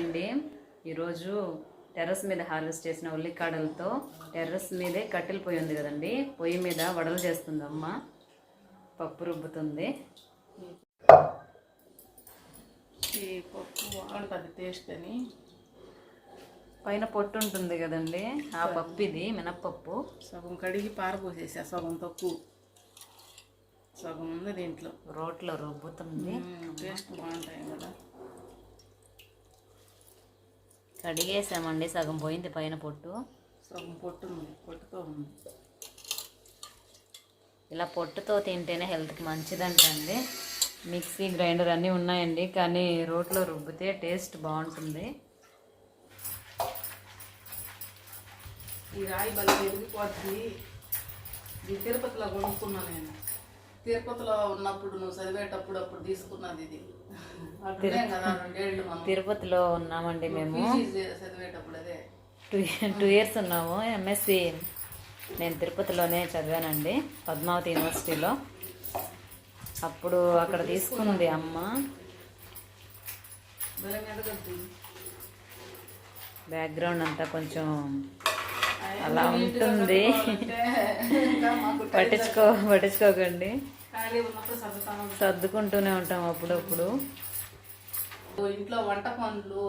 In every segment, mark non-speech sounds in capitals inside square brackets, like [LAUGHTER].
అండి. ఈరోజు టెర్రస్ మీద హార్వెస్ట్ చేసిన ఉల్లికాడలతో టెర్రస్ మీదే కట్టెల పొయ్యి ఉంది కదండి. పొయ్యి మీద వడలు చేస్తుంది అమ్మ పప్పు రుబ్బుతుంది. ఈ పప్పు బాగుంటుంది టేస్ట్ అని. పైన పొట్టు ఉంటుంది కదండి. ఆ పప్పు ఇది మినప్పప్పు. సగం కడిగి పారపోసేసా సగం తక్కువ సగం ఉంది దీంట్లో. రోట్లో రుబ్బుతుంది. టేస్ట్ బాగుంటాయి కదా. కడిగేసామండి సగం పోయింది పైన పొట్టు. సగం పొట్టు పొట్టుతో ఉంది. ఇలా పొట్టుతో తింటేనే హెల్త్కి మంచిదంటండి. మిక్సీ గ్రైండర్ అన్నీ ఉన్నాయండి కానీ రోట్లో రుబ్బితే టేస్ట్ బాగుంటుంది. ఈ రాయి బలి ఇది తిరుపతిలో కొనుక్కున్నా నేను. తిరుపతిలో ఉన్నప్పుడు నువ్వు చదివేటప్పుడు అప్పుడు తీసుకున్నది ఇది. తిరుపతిలో ఉన్నామండి మేము. పీజీ చదివేటప్పుడు అదే. టూ టూ ఇయర్స్ ఉన్నాము. ఎంఎస్సి నేను తిరుపతిలోనే చదివానండి పద్మావతి యూనివర్సిటీలో. అప్పుడు అక్కడ తీసుకుంది అమ్మ. బ్యాక్గ్రౌండ్ అంతా కొంచెం అలా ఉంటుంది. పట్టించుకో పట్టించుకోకండి. సర్దుకుంటూనే ఉంటాం అప్పుడప్పుడు. ఇంట్లో వంట పనులు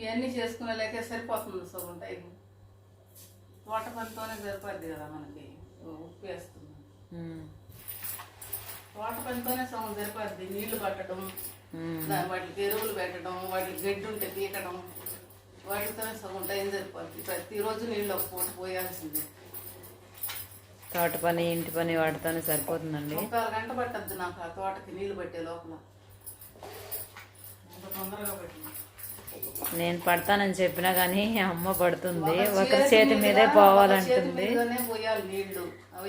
ఇవన్నీ చేసుకునే లేకే సరిపోతుంది సగం టైం. తోట పనితోనే సరిపోద్ది కదా మనకి. ఉప్పు వేస్తుంది. తోట పనితోనే సగం సరిపోద్ది. నీళ్ళు పట్టడం వాటికి ఎరువులు పెట్టడం వాటికి గడ్డి ఉంటే పీకడం వాటితోనే సగం టైం సరిపోద్ది. ప్రతిరోజు నీళ్ళు ఒక పూట పోయాల్సిందే. తోట పని ఇంటి పని వాటితోనే సరిపోతుందండి. గంట పట్టద్దు నాకు ఆ తోటకి నీళ్ళు పట్టే లోపల. నేను పడతానని చెప్పినా కానీ అమ్మ పడుతుంది. ఒకరి చేతి మీదే పోవాలంటుంది.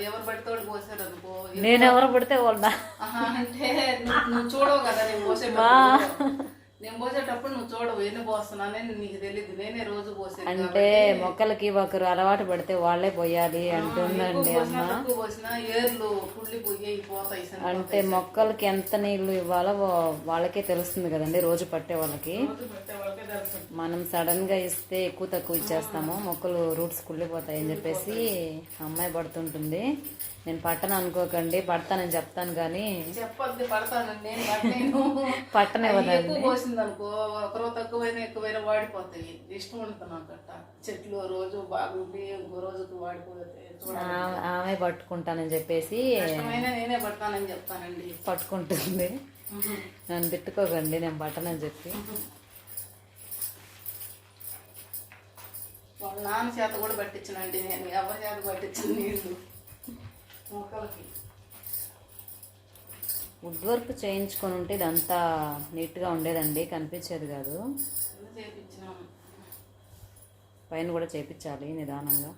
ఎవరు పడితోడు పోసారు అనుకో. నేను ఎవరు పడితే వాళ్ళ అంటే నువ్వు చూడవు కదా నేను నేను పోసేటప్పుడు నువ్వు చూడవు ఎన్ని పోస్తున్నానని నీకు తెలియదు నేనే రోజు పోసేది అంటే మొక్కలకి ఒకరు అలవాటు పడితే వాళ్ళే పోయాలి అంటుందండి అమ్మ. పోసినా ఏర్లు కుళ్ళి పోయి పోతాయి. అంటే మొక్కలకి ఎంత నీళ్ళు ఇవ్వాలో వాళ్ళకే తెలుస్తుంది కదండి రోజు పట్టే వాళ్ళకి. మనం సడన్గా ఇస్తే ఎక్కువ తక్కువ ఇచ్చేస్తాము. మొక్కలు రూట్స్ కుళ్ళిపోతాయి అని చెప్పేసి అమ్మాయి పడుతుంటుంది. నేను పట్టను అనుకోకండి పడతానని చెప్తాను కానీ చెప్పొద్దు పడతాను. నేను. పోసింది అనుకో ఒకరో తక్కువైనా ఎక్కువైనా వాడిపోతాయి. ఇష్టం ఉంటుంది నాకు అట్ట చెట్లు రోజు బాగుండి ఇంకో రోజుకి వాడిపోతే ఆమె పట్టుకుంటానని చెప్పేసి నేనే పడతానని చెప్తానండి. పట్టుకుంటుంది. నన్ను తిట్టుకోకండి నేను పట్టనని చెప్పి. వాళ్ళ నాన్న చేత కూడా పట్టించనండి నేను. ఎవరి చేత పట్టించిన నీళ్ళు? మొక్కలకి. వుడ్ వర్క్ చేయించుకొని ఉంటే ఇదంతా నీట్గా ఉండేదండి కనిపించేది కాదు. పైన కూడా చేపించాలి నిదానంగా.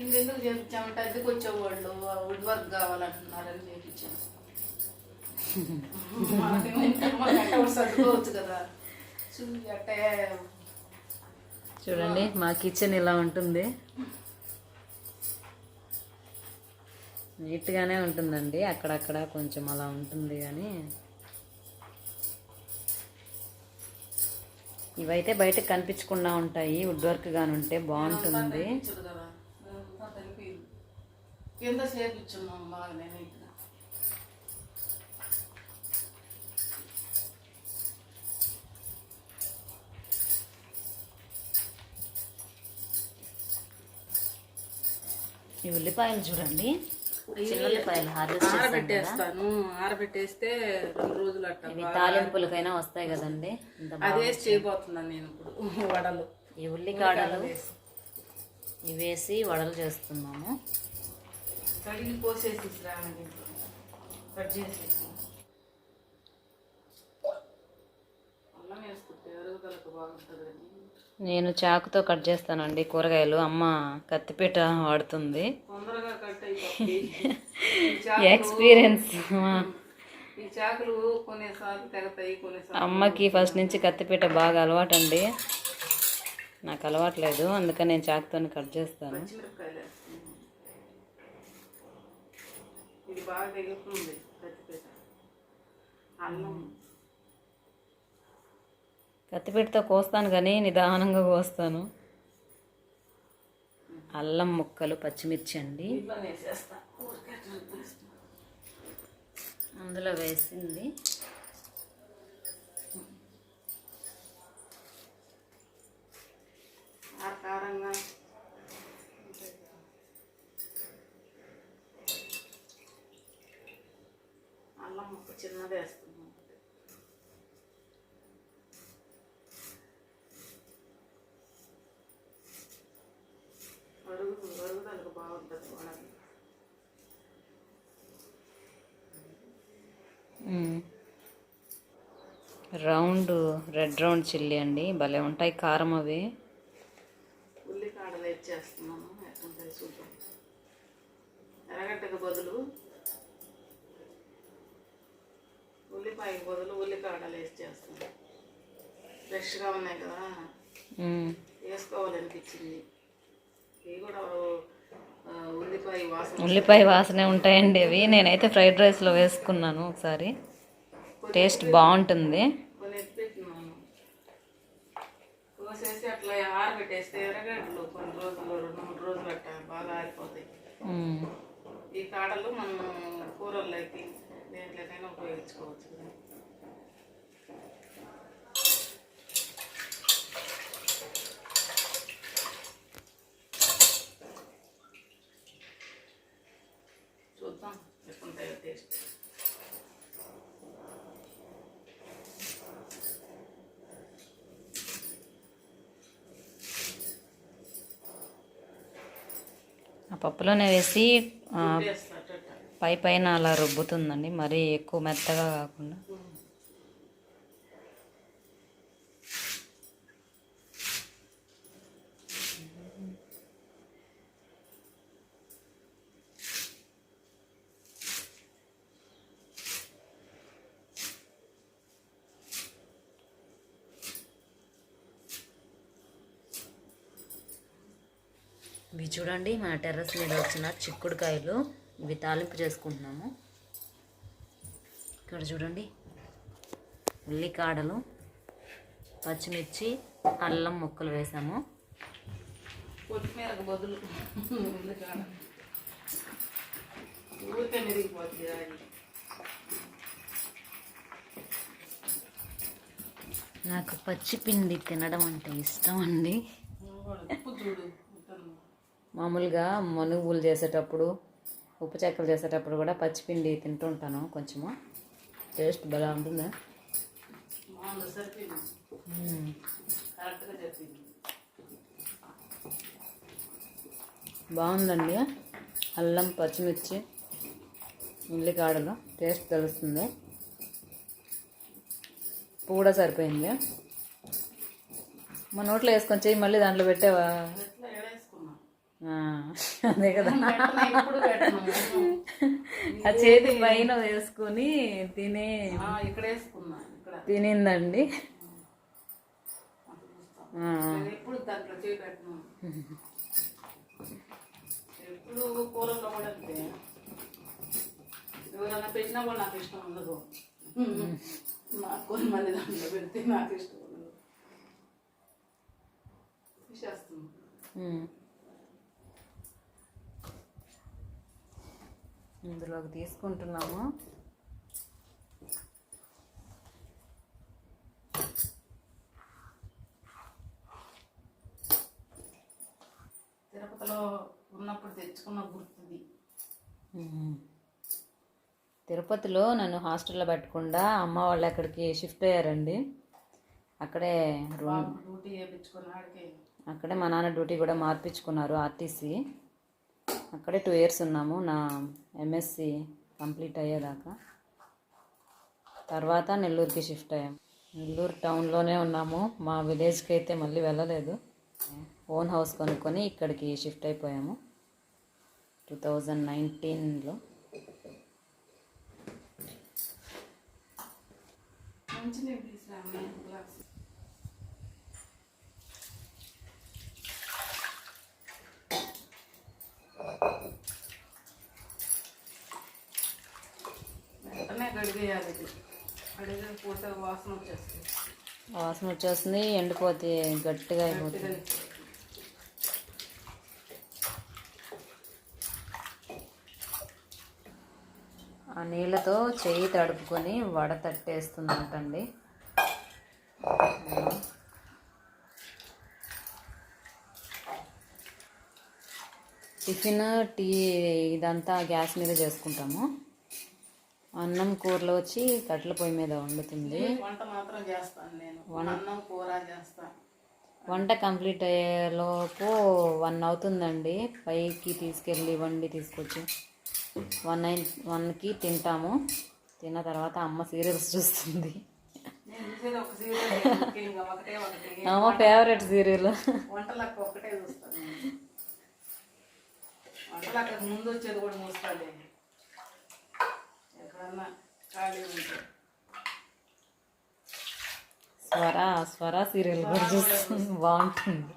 ఎందుకు అద్దెకి వచ్చేవాళ్ళు వుడ్ వర్క్ కావాలంటున్నారని చూడండి మా కిచెన్ ఇలా ఉంటుంది. నీట్గానే ఉంటుందండి. అక్కడక్కడ కొంచెం అలా ఉంటుంది కానీ. ఇవైతే బయటకు కనిపించకుండా ఉంటాయి. వుడ్ వర్క్ గాని ఉంటే బాగుంటుంది. ఈ ఉల్లిపాయలు చూడండి. హార్వెస్ట్ ఆరబెట్టేస్తాను. ఆరబెట్టేస్తే రెండు రోజులు అట్ట తాలింపులకైనా వస్తాయి కదండి. అది చేయబోతున్నాను నేను ఇప్పుడు [LAUGHS] వడలు. ఈ ఉల్లికాడలు ఇవి వేసి వడలు చేస్తున్నాము. కడిగి పోసేసి కట్ చేసి. అల్లం వేసుకుంటే అరుగుదలకు బాగుంటుంది నేను చాకుతో కట్ చేస్తానండి కూరగాయలు. అమ్మ కత్తిపీట వాడుతుంది. ఎక్స్పీరియన్స్ [LAUGHS] అమ్మకి ఫస్ట్ నుంచి కత్తిపీట బాగా అలవాటు అండి నాకు అలవాట్లేదు అందుకని నేను చాకుతో కట్ చేస్తాను. ఇది బాగా అల్లం. కత్తిపీటతో కోస్తాను కానీ నిదానంగా కోస్తాను. అల్లం ముక్కలు పచ్చిమిర్చి అండి. అందులో వేసింది. అల్లం ముక్క చిన్నది వేస్తాను అడుగు అడుగుదలకు బాగుంటుంది వడలు మ్మ్. రౌండ్ రెడ్ రౌండ్ చిల్లీ అండి. భలే ఉంటాయి కారం అవి. ఉల్లికాడలు ఇచ్చేస్తున్నాను ఎట్లుంటుంది చూద్దాం. ఎర్రగడ్డకు బదులు ఉల్లిపాయకి బదులు ఉల్లికాడలు వేసి చేస్తాను ఫ్రెష్గా ఉన్నాయి కదా. మ్మ్. వేసుకోవాలనిపించింది ఇవి కూడా ఆ, ఉల్లిపాయ వాసన ఉల్లిపాయ వాసనే ఉంటాయండి అవి. నేనైతే ఫ్రైడ్ రైస్లో వేసుకున్నాను ఒకసారి. టేస్ట్ బాగుంటుంది. ఆరబెట్టేస్తే ఎర్రగడ్డలు కొన్ని రోజులు రెండు మూడు రోజులు అట్లా బాగా ఆరిపోతాయి. ఈ కాడలు మనం కూరల్లోకి దేంట్లోకైనా ఉపయోగించుకోవచ్చు కదా. చూద్దాం ఎట్లుంటాయో టేస్ట్ ఆ పప్పులోనే వేసి పై పైన అలా రుబ్బుతుందండి. మరీ ఎక్కువ మెత్తగా కాకుండా. చూడండి మన టెర్రస్ మీద వచ్చిన చిక్కుడుకాయలు ఇవి తాలింపు చేసుకుంటున్నాము. ఇక్కడ చూడండి ఉల్లికాడలు పచ్చిమిర్చి అల్లం ముక్కలు వేసాము. కొత్తిమీరకు బదులు నాకు పచ్చి పిండి తినడం అంటే ఇష్టం అండి. చూడు. మామూలుగా మనుగులు చేసేటప్పుడు ఉప్పు చెక్కలు చేసేటప్పుడు కూడా పచ్చిపిండి తింటుంటాను కొంచెము. టేస్ట్ భలే ఉంటుందా. బాగుందండి. అల్లం పచ్చిమిర్చి ఉల్లికాడలు. టేస్ట్ తెలుస్తుంది. ఉప్పు కూడా సరిపోయింది. మా నోట్లో వేసుకొని చెయ్యి మళ్ళీ దాంట్లో పెట్టావా? అదే కదా. ఆ చేతి పైన వేసుకొని తినే ఇక్కడ వేసుకున్నా తినిందండి. ఎప్పుడు దాంట్లో చేయి పెట్టను. ఎప్పుడు కూరల్లో కూడా అంతే ఎవరైనా పెట్టినా కూడా నాకు ఇష్టం ఉండదు. నాకు మంది దాంట్లో పెడితే నాకు ఇష్టం ఉండదు. తీసేస్తుంది ఇందులోకి తీసుకుంటున్నాము. తిరుపతిలో ఉన్నప్పుడు తెచ్చుకున్న గుర్తుది. తిరుపతిలో నన్ను హాస్టల్లో పెట్టకుండా అమ్మ వాళ్ళు అక్కడికి షిఫ్ట్ అయ్యారండి. అక్కడే డ్యూటీ అక్కడే మా నాన్న డ్యూటీ కూడా మార్పించుకున్నారు ఆర్టీసీ. అక్కడే టూ ఇయర్స్ ఉన్నాము. నా ఎంఎస్సి కంప్లీట్ అయ్యేదాకా. తర్వాత నెల్లూరుకి షిఫ్ట్ అయ్యాము నెల్లూరు టౌన్లోనే ఉన్నాము. మా విలేజ్కి అయితే మళ్ళీ వెళ్ళలేదు. ఓన్ హౌస్ కొనుక్కొని ఇక్కడికి షిఫ్ట్ అయిపోయాము. టూ థౌజండ్ నైన్టీన్లో మంచి ఇది. మీద పోతే వాసన వచ్చేస్తుంది. వాసన వచ్చేస్తుంది ఎండిపోతే గట్టిగా అయిపోతుంది. ఆ నీళ్ళతో చెయ్యి తడుపుకొని వడ తట్టేస్తుందంటండి. టిఫిన్ టీ ఇదంతా గ్యాస్ మీద చేసుకుంటాము. అన్నం కూరలో వచ్చి కట్టెల పొయ్యి మీద వండుతుంది. వంట మాత్రం చేస్తాను నేను. అన్నం కూర చేస్తాను వంట కంప్లీట్ అయ్యేలోపు వన్ అవుతుందండి. పైకి తీసుకెళ్ళి వండి తీసుకొచ్చి వన్ నైన్ వన్కి తింటాము. తిన్న తర్వాత అమ్మ సీరియల్స్ చూస్తుంది. ఒకటే ఒకటి. అమ్మ ఫేవరెట్ సీరియల్. వంటలకు ఒక్కటే చూస్తాను. వంటలకు ముందు వచ్చేది కూడా మూసుకోలే ఎక్కడన్నా ఖాళీ ఉంటే. స్వర స్వర సీరియల్ కూడా చూస్తుంది బాగుంటుంది.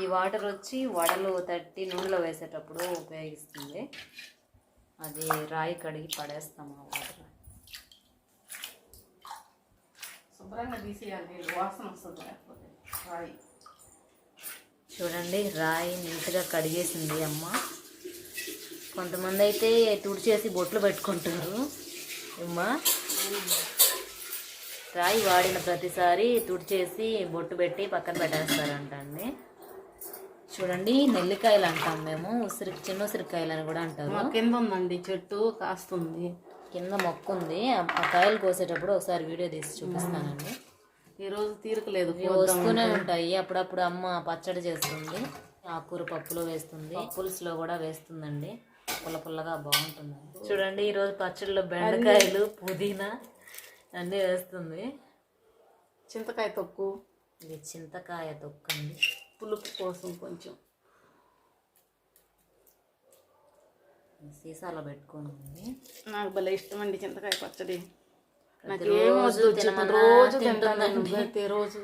ఈ వాటర్ వచ్చి వడలు తట్టి నూనెలో వేసేటప్పుడు ఉపయోగిస్తుంది. అది రాయి కడిగి పడేస్తాము ఆ వాటర్. శుభ్రంగా తీసేయాలి నీళ్ళు వాసన వస్తుంది లేకపోతే రాయి. చూడండి రాయి నీట్గా కడిగేసింది అమ్మ. కొంతమంది అయితే తుడిచేసి బొట్లు పెట్టుకుంటారు. అమ్మ రాయి వాడిన ప్రతిసారి తుడిచేసి బొట్టు పెట్టి పక్కన పెట్టేస్తారంట అండి. చూడండి నెల్లికాయలు అంటాం మేము. ఉసిరి చిన్న ఉసిరికాయలు అని కూడా అంటారు. కింద ఉందండి చెట్టు కాస్తుంది. కింద మొక్క ఉంది. ఆ కాయలు కోసేటప్పుడు ఒకసారి వీడియో తీసి చూపిస్తానండి. ఈరోజు తీరకలేదు వస్తూనే ఉంటాయి. అప్పుడప్పుడు అమ్మ పచ్చడి చేస్తుంది. ఆకుకూర పప్పులో వేస్తుంది. పులుసులో కూడా వేస్తుందండి. పుల్ల పుల్లగా బాగుంటుంది చూడండి ఈరోజు పచ్చడిలో బెండకాయలు పుదీనా అన్నీ వేస్తుంది. చింతకాయ తొక్కు. ఇది చింతకాయ తొక్కండి. పులుపు కోసం కొంచెం. సీసాలో పెట్టుకొని ఉంది నాకు భలే ఇష్టం అండి చింతకాయ పచ్చడి. రోజు తింటుందండి. రోజు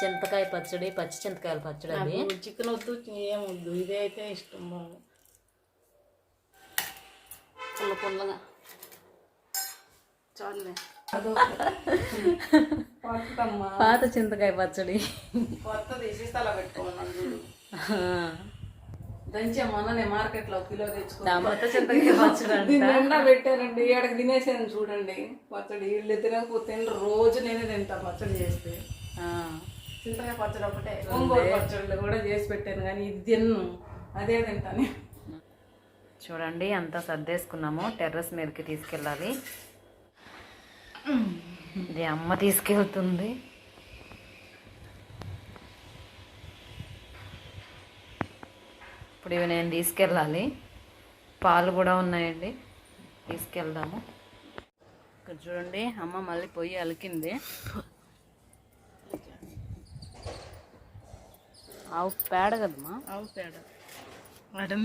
చింతకాయ పచ్చడి పచ్చి చింతకాయల పచ్చడి చికెన్ వద్దు ఏం వద్దు. ఇదే అయితే ఇష్టం పుల్ల పుల్లగా. చాలులే. పాత చింతకాయ పచ్చడి. చూడు. దంచే మొన్ననే మార్కెట్లో కిలో చింతకాయ పచ్చడి నిండా పెట్టారండి? ఏడకి తినేసాను చూడండి. పచ్చడి వీళ్ళు తినకపోతే రోజు నేనే తింటా పచ్చడి చేస్తే. ఆ. చింతకాయ పచ్చడి ఒకటే. గోంగూర పచ్చళ్ళు కూడా చేసి పెట్టాను కానీ ఇది తిన్ను. అదే తింటాను చూడండి అంతా సర్దేసుకున్నాము. టెర్రస్ మీదకి తీసుకెళ్ళాలి. ఇది అమ్మ తీసుకెళ్తుంది. ఇప్పుడు ఇవి నేను తీసుకెళ్ళాలి. పాలు కూడా ఉన్నాయండి. తీసుకెళ్దాము. ఇక్కడ చూడండి అమ్మ మళ్ళీ పొయ్యి అలికింది. ఆవు పేడ కదమ్మా? ఆవు పేడ.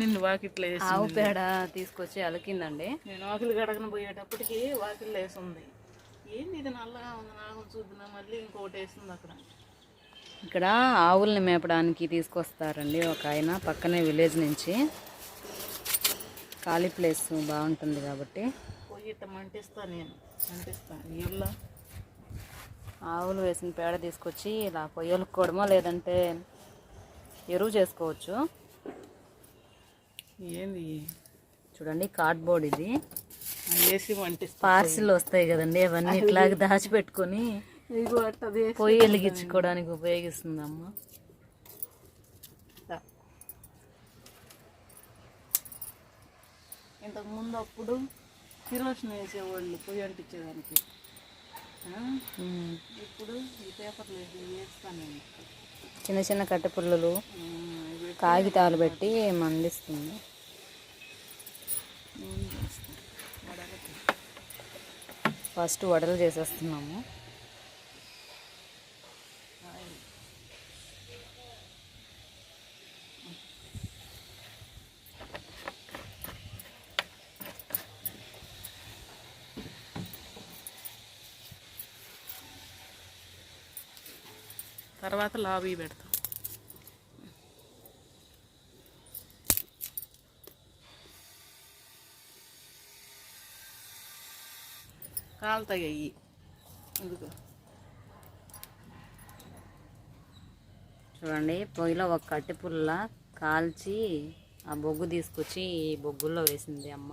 నిన్ను వాకిట్లో వేసి ఆవు పేడ తీసుకొచ్చి అలికిందండి. నేను వాకిలి గడకన పోయేటప్పటికి వాకిల్లో వేసి ఉంది ఏంది ఇది నల్లగా ఉంది నాకు చూద్దాం మళ్ళీ ఇంకోటి వేసింది అక్కడ. ఇక్కడ ఆవుల్ని మేపడానికి తీసుకొస్తారండి ఒక ఆయన పక్కనే విలేజ్ నుంచి. ఖాళీ ప్లేస్ బాగుంటుంది కాబట్టి. పోయి ఇట్ట మంటిస్తా నేను మంటిస్తా. నీళ్ళ ఆవులు వేసిన పేడ తీసుకొచ్చి ఇలా పొయ్యలుకోవడమో లేదంటే ఎరువు చేసుకోవచ్చు. ఏంది? చూడండి కార్డ్బోర్డ్ ఇది. వేసి మంటిస్తా పార్సిల్ వస్తాయి కదండి అవన్నీ ఇట్లాగ దాచిపెట్టుకొని పొయ్యి వెలిగించుకోవడానికి ఉపయోగిస్తుందమ్మ. ఇంతకు ముందు అప్పుడు కిరోషన్ వేసేవాళ్ళు పొయ్యి అంటించేదానికి. ఇప్పుడు ఈ పేపర్లు వేసి వేస్తాను నేను. చిన్న చిన్న కట్టెపుల్లలు కాగితాలు పెట్టి మందిస్తుంది ఫస్ట్ వడలు చేసేస్తున్నాము. తర్వాత లాబీ పెడతాం. కాలుతాయి ఇదిగో. చూడండి పొయ్యిలో ఒక కట్టె పుల్ల కాల్చి ఆ బొగ్గు తీసుకొచ్చి ఈ బొగ్గుల్లో వేసింది అమ్మ.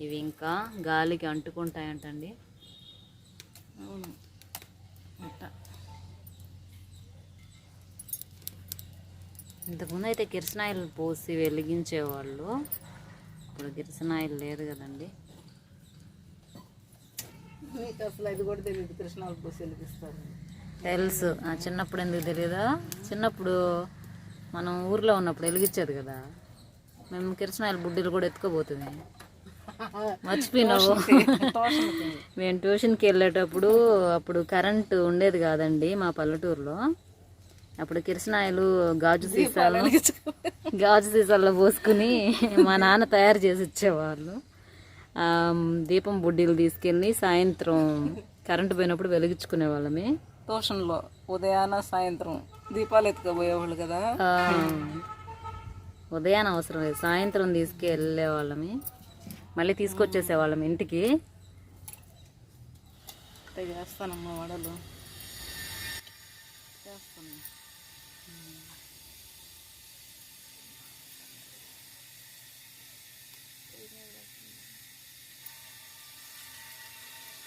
ఇవి ఇంకా గాలికి అంటుకుంటాయంటండి. అవును. అట్ట. ఇంతకుముందు అయితే కిరసనాయిల్ పోసి వెలిగించేవాళ్ళు. ఇప్పుడు కిరసనాయిల్ లేదు కదండి. మీకు అసలు అది కూడా తెలియదు కృష్ణాలు పూసి వెలిగిస్తారు. తెలుసు. చిన్నప్పుడు ఎందుకు తెలియదా చిన్నప్పుడు మనం ఊర్లో ఉన్నప్పుడు వెలిగించేది కదా. మేము కిరసనాయిల బుడ్డీలు కూడా ఎత్తుకోబోతుంది మర్చిపోయినావు? మేము ట్యూషన్కి వెళ్ళేటప్పుడు అప్పుడు కరెంటు ఉండేది కాదండి మా పల్లెటూరులో. అప్పుడు కిరసనాయలు గాజు సీసాలు గాజు సీసాల్లో పోసుకుని మా నాన్న తయారు చేసి ఇచ్చేవాళ్ళు. దీపం బుడ్డీలు తీసుకెళ్ళి సాయంత్రం కరెంటు పోయినప్పుడు వెలిగించుకునే వాళ్ళమే. ట్యూషన్లో ఉదయాన సాయంత్రం దీపాలు ఎత్తుకోబోయేవాళ్ళు కదా. ఉదయాన అవసరం లేదు. సాయంత్రం తీసుకెళ్ళే వాళ్ళమి. మళ్ళీ తీసుకొచ్చేసేవాళ్ళం ఇంటికి. అట్టే చేస్తానమ్మా వడలు. చేస్తాను.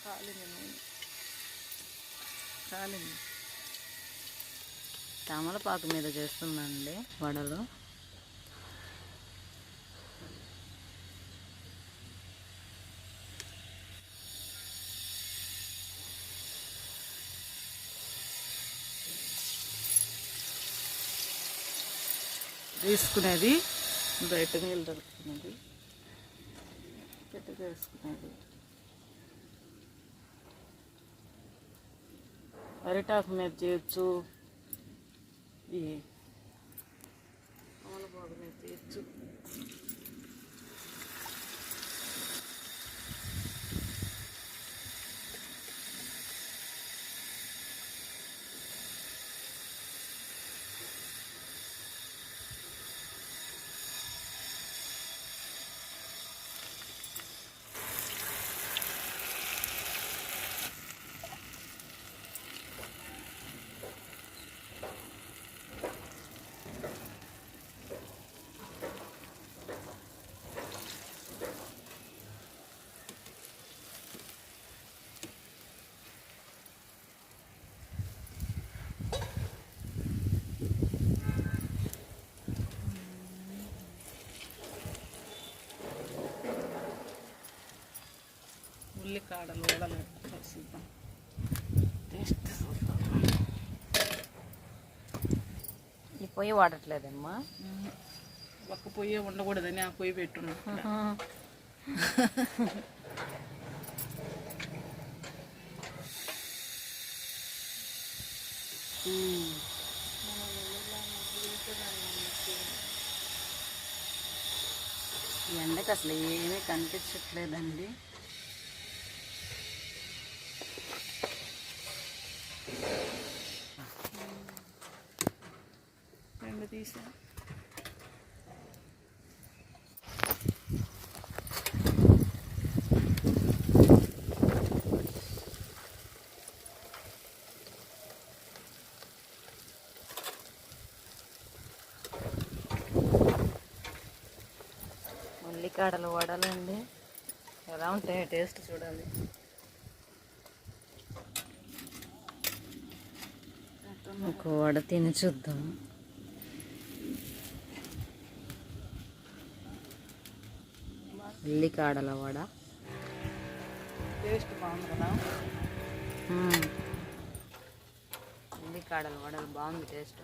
కాలింది నూనె. కాలింది. తమలపాకు మీద చేస్తుందండి వడలు. తీసుకునేది బయట నీళ్ళు దొరుకుతున్నది పెట్టి వేసుకునేది. అరిటాకు మీద చేయొచ్చు. ఈ ఆలబాగు మీద చేయొచ్చు. ఉల్లికాడలు చూద్దాం టేస్ట్ ఈ పొయ్యి వాడట్లేదమ్మా. ఒక్క పొయ్యి ఉండకూడదని ఆ పొయ్యి పెట్టున్నా. ఈ ఎండకి అసలు ఏమీ కనిపించట్లేదండి. తీసా ఉల్లికాడలు వడలు అండి ఎలా ఉంటాయి టేస్ట్ చూడాలి ఒక వడ తిని చూద్దాం. ఉల్లికాడల వడ. టేస్ట్ బాగుంది? కదా. ఉల్లికాడల వడలు బాగుంది టేస్ట్.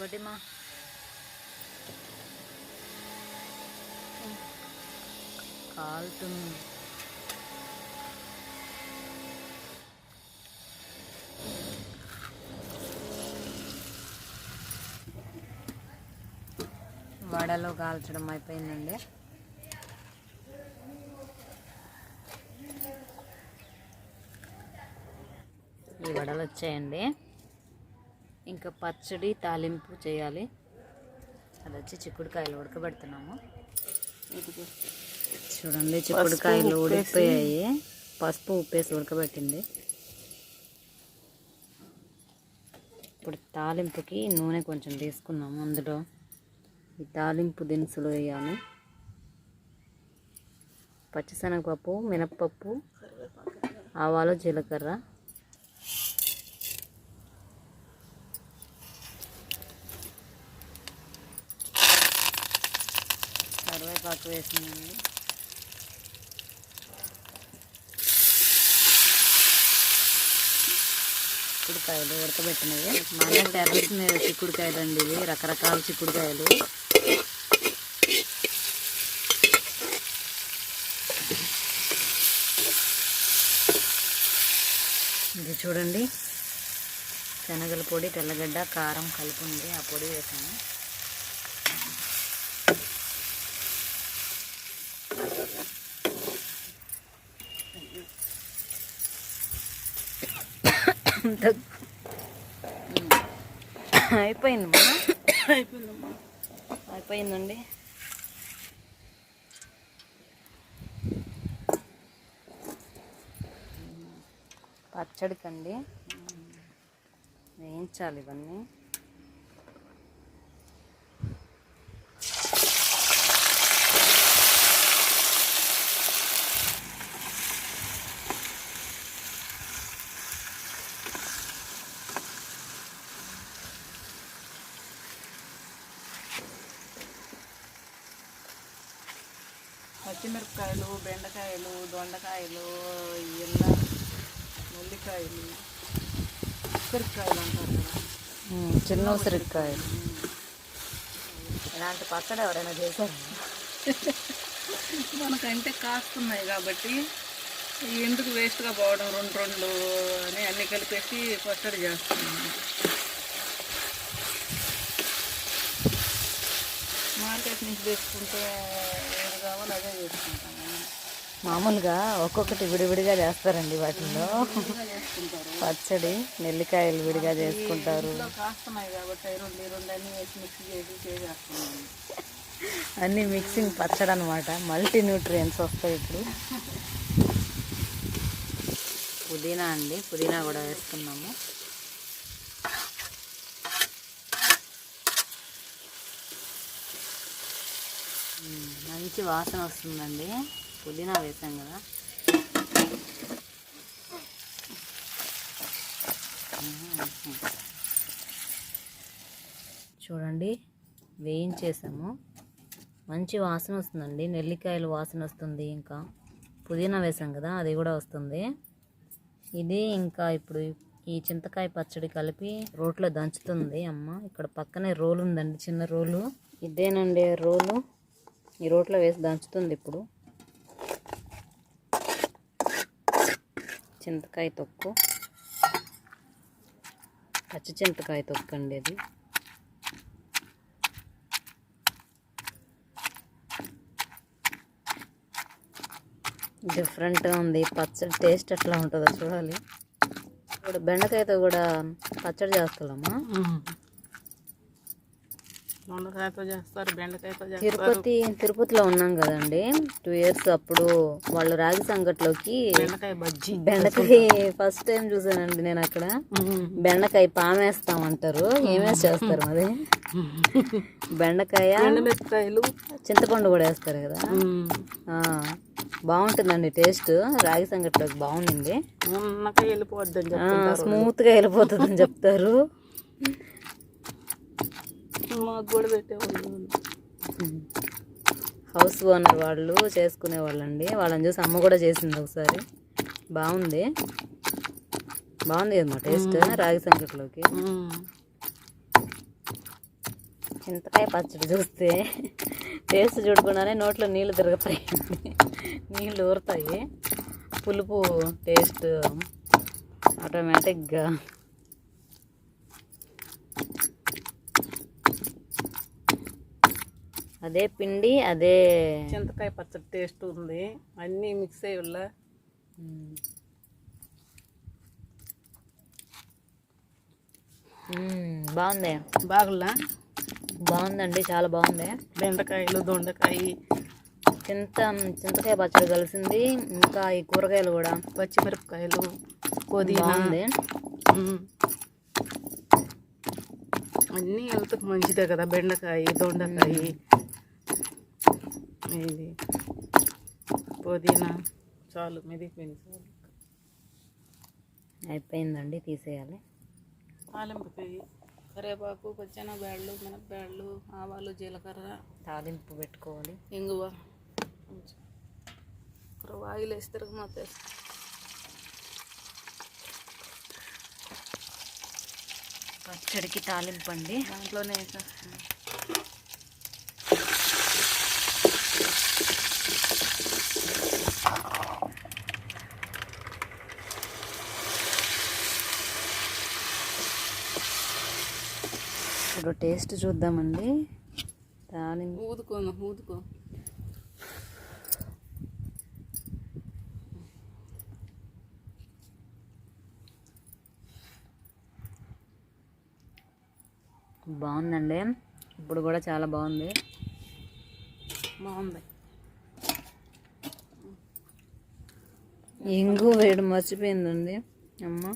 గొడ్డిమా కాలుతుంది. వడలో కాల్చడం అయిపోయిందండి. ఈ వడలు వచ్చాయండి. ఇంకా పచ్చడి తాలింపు చేయాలి. అది వచ్చి చిక్కుడుకాయలు ఉడకబెడుతున్నాము. చూడండి చిక్కుడుకాయలు. ఉడికిపోయాయి. పసుపు ఉప్పేసి ఉడకబెట్టింది. ఇప్పుడు తాలింపుకి నూనె కొంచెం తీసుకున్నాము అందులో. ఈ తాలింపు దినుసులు వేయాలి. పచ్చిశనగపప్పు మినప్పప్పు ఆవాలు జీలకర్ర. కరివేపాకు వేసినండి చిక్కుడుకాయలు ఉడకబెట్టినవి. మన టెర్రస్ మీద చిక్కుడుకాయలు అండి ఇవి. రకరకాల చిక్కుడుకాయలు. చూడండి. శనగల పొడి తెల్లగడ్డ కారం కలిపి ఉంది ఆ పొడి వేసాను. [COUGHS] అయిపోయిందమ్మా? అయిపోయిందమ్మా. అయిపోయిందండి. పచ్చడికండి. వేయించాలి ఇవన్నీ. పచ్చిమిరపకాయలు బెండకాయలు దొండకాయలు ఇలా నెల్లికాయలు ఉసిరికాయలు అంటారు కదా. ఉమ్, చిన్న ఉసిరికాయలు ఇలాంటి పచ్చడి ఎవరైనా చేశారు? మనకంటే కాస్తున్నాయి కాబట్టి ఎందుకు వేస్ట్గా పోవడం రెండు రెండు అని అన్ని కలిపేసి పచ్చడి చేస్తున్నాను మార్కెట్ నుంచి తెచ్చుకుంటే ఏది కావాలో అదే చేసుకుంటాము మామూలుగా ఒక్కొక్కటి విడివిడిగా చేస్తారండి వాటిల్లో. పచ్చడి నెల్లికాయలు విడిగా చేసుకుంటారు. అన్ని వేసి మిక్స్ చేసి చేసేస్తున్నాను. అన్ని మిక్సింగ్ పచ్చడి అనమాట మల్టీ న్యూట్రియంట్స్ వస్తాయి ఇప్పుడు. పుదీనా అండి. పుదీనా కూడా వేసుకున్నాము. మ్మ్, మంచి వాసన వస్తుందండి. పుదీనా వేసాం కదా. చూడండి వేయించేసాము. మంచి వాసన వస్తుందండి. నెల్లికాయలు వాసన వస్తుంది ఇంకా. పుదీనా వేసాం కదా అది కూడా వస్తుంది. ఇది ఇంకా ఇప్పుడు ఈ చింతకాయ పచ్చడి కలిపి రోట్లో దంచుతుంది అమ్మ. ఇక్కడ పక్కనే రోలు ఉందండి చిన్న రోలు. ఇదేనండి రోలు. ఈ రోట్లో వేసి దంచుతుంది ఇప్పుడు. చింతకాయ తొక్కు. పచ్చి చింతకాయ తొక్కు అండి అది. డిఫరెంట్గా ఉంది. పచ్చడి టేస్ట్ ఎట్లా ఉంటుందో చూడాలి. ఇప్పుడు బెండకాయతో కూడా పచ్చడి చేస్తామా దొండకాయతో చేస్తారు బెండకాయతో చేస్తారు. తిరుపతి తిరుపతిలో ఉన్నాం కదండి. టూ ఇయర్స్ అప్పుడు వాళ్ళు రాగి సంగట్లోకి బెండకాయ బజ్జీ. బెండకాయ ఫస్ట్ టైం చూసానండి నేను అక్కడ. బెండకాయ పామేస్తాం అంటారు ఏమేసి చేస్తారు మరి? [LAUGHS] బెండకాయ చింతపండు కూడా వేస్తారు కదా. బాగుంటుందండి టేస్ట్. రాగి సంగట్లోకి బాగుండింది. చెప్తుంటారు. స్మూత్గా వెళ్ళిపోతుందని చెప్తారు. [LAUGHS] మాకు కూడా పెట్టేవాళ్ళు. హౌస్ ఓనర్ వాళ్ళు చేసుకునే వాళ్ళండి వాళ్ళని చూసి అమ్మ కూడా చేసింది ఒకసారి. బాగుంది. బాగుంది కదా మా టేస్ట్ రాగి సంకట్లోకి. చింతకాయ పచ్చడి చూస్తే టేస్ట్ చూడకుండానే నోట్లో నీళ్ళు తిరుగుతాయి నీళ్ళు ఊరుతాయి. పులుపు టేస్ట్ ఆటోమేటిక్గా అదే పిండి అదే చింతకాయ పచ్చడి టేస్ట్ ఉంది. అన్నీ మిక్స్ అయ్యి వల్ల. మ్మ్, బాగుంది. బాగులా బాగుందండి చాలా బాగుంది. బెండకాయలు దొండకాయ. చింత చింతకాయ పచ్చడి కలిసింది. ఇంకా ఈ కూరగాయలు కూడా. పచ్చిమిరపకాయలు పుదీనా. బాగుంది. ఉమ్. అన్నీ హెల్త్కి మంచిదే కదా బెండకాయ దొండకాయ. ఇది పుదీనా చాలు మెదిగిపోయింది చాలు అయిపోయిందండి తీసేయాలి. తాలింపుకాయ కరివేపాకు పచ్చన బ్యాళ్ళు మినపబ్యాళ్ళు ఆవాలు జీలకర్ర తాలింపు పెట్టుకోవాలి. ఇంగువ ఆయిల్ వేసి తిరగమాత. పచ్చడికి తాలింపు అండి. దాంట్లోనే వేసేస్తాను. ఇప్పుడు టేస్ట్ చూద్దామండి. తాలింపు ఊదుకోను ఊదుకో. బాగుందండి. ఇప్పుడు కూడా చాలా బాగుంది. బాగుంది. ఇంగు వేయడం మర్చిపోయిందండి. అమ్మ.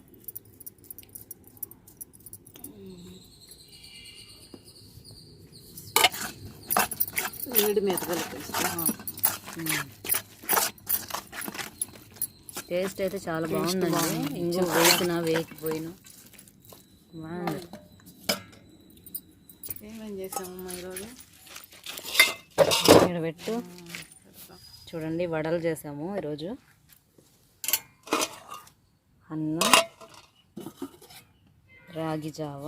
వేడి టేస్ట్ అయితే చాలా బాగుందండి. ఇంగు వేసిన వేగిపోయిన. బాగుంది. ఏమేం చేసామమ్మా ఈరోజు? ఇక్కడ పెట్టు. చూడండి వడలు చేసాము ఈరోజు. అన్నం రాగి జావ.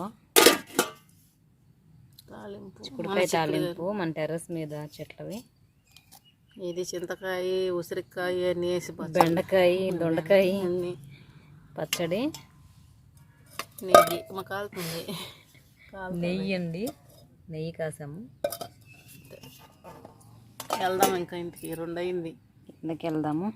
చిక్కుడుకాయ తాలింపు మన టెర్రస్ మీద చెట్లవి. ఇది చింతకాయ ఉసిరికాయ అన్నీ వేసి. బెండకాయ దొండకాయ అన్నీ. పచ్చడి. నెయ్యి మా కాలుతుంది కాలు నెయ్యి. అండి. నెయ్యి కాసాము. వెళ్దాం ఇంకా ఇంటికి రెండు అయింది కిందకి వెళ్దాము